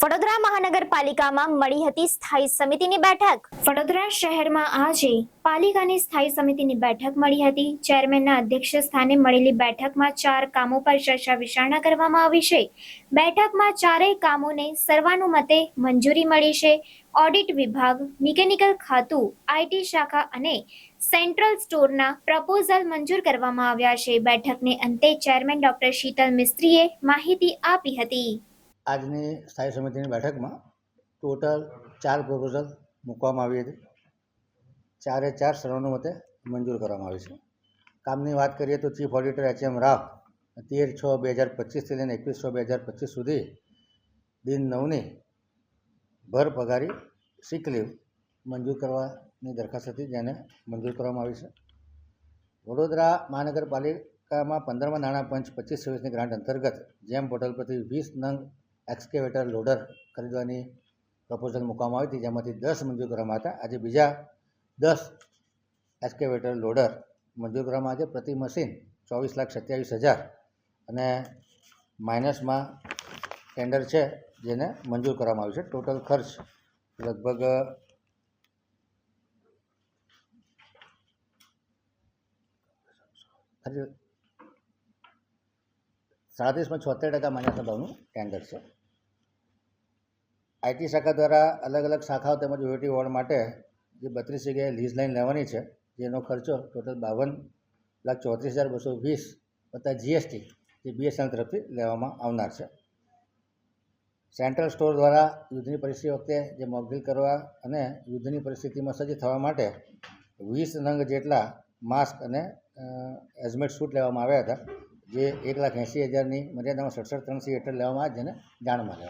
વડોદરા મહાનગરપાલિકામાં મળી હતી સ્થાયી સમિતિની બેઠક. વડોદરા શહેરમાં આજે પાલિકાની સ્થાયી સમિતિની બેઠક મળી હતી. ચેરમેનના અધ્યક્ષ સ્થાને મળેલી બેઠકમાં ચાર કામો પર ચર્ચા વિચારણા કરવામાં આવી છે. બેઠકમાં ચારેય કામોને સર્વાનુમતે મંજૂરી મળી છે. ઓડિટ વિભાગ, મિકેનિકલ ખાતું આઈટી શાખા અને સેન્ટ્રલ સ્ટોરના પ્રપોઝલ મંજૂર કરવામાં આવ્યા છે. બેઠકને અંતે ચેરમેન ડોક્ટર શીતલ મિસ્ત્રીએ માહિતી આપી હતી. આજની સ્થાયી સમિતિની બેઠકમાં ટોટલ ચાર પ્રપોઝલ મૂકવામાં આવી હતી. ચારે ચાર સર્વાનુમતે મંજૂર કરવામાં આવી છે. કામની વાત કરીએ તો chief auditor H M Rao તેર છ બે હજાર પચીસથી લઈને એકવીસ છ બે હજાર પચીસ સુધી દિન નવની ભર પગારી સિક લીવ મંજૂર કરવાની દરખાસ્ત હતી જેને મંજૂર કરવામાં આવી છે. વડોદરા મહાનગરપાલિકામાં પંદરમા નાણાં પંચ પચીસ સર્વિસની ગ્રાન્ટ અંતર્ગત જેમ પોર્ટલ પરથી વીસ નંગ એક્સકેવેટર લોડર ખરીદવાની પ્રપોઝલ મૂકવામાં આવી હતી, જેમાંથી દસ મંજૂર કરવામાં હતા. આજે બીજા દસ એક્સકેવેટર લોડર મંજૂર કરવામાં આવે છે. પ્રતિ મશીન ચોવીસ લાખ સત્યાવીસ હજાર અને માઇનસમાં ટેન્ડર છે જેને મંજૂર કરવામાં આવ્યું છે. ટોટલ ખર્ચ લગભગ ખરી- સાડત્રીસમાં છોતેર ટકા માન્યતા ભાવનું ટેન્ડર છે. આઈટી શાખા દ્વારા અલગ અલગ શાખાઓ તેમજ યુનિટી વોર્ડ માટે જે બત્રીસ જગ્યાએ લીઝ લાઈન લેવાની છે, જેનો ખર્ચો ટોટલ બાવન લાખ ચોત્રીસ હજાર બસો વીસ વત્તા જીએસટી જે બીએસએનએલ તરફથી લેવામાં આવનાર છે. સેન્ટ્રલ સ્ટોર દ્વારા યુદ્ધની પરિસ્થિતિ વખતે જે મોકડ્રીલ કરવા અને યુદ્ધની પરિસ્થિતિમાં સજ્જ થવા માટે વીસ નંગ જેટલા માસ્ક અને હેઝમેટ સૂટ લેવામાં આવ્યા હતા. જે એક લાખ એંસી હજારની મર્યાદામાં સડસઠ ત્રણસી હેઠળ લેવામાં આવે જેને જાણમાં લેવામાં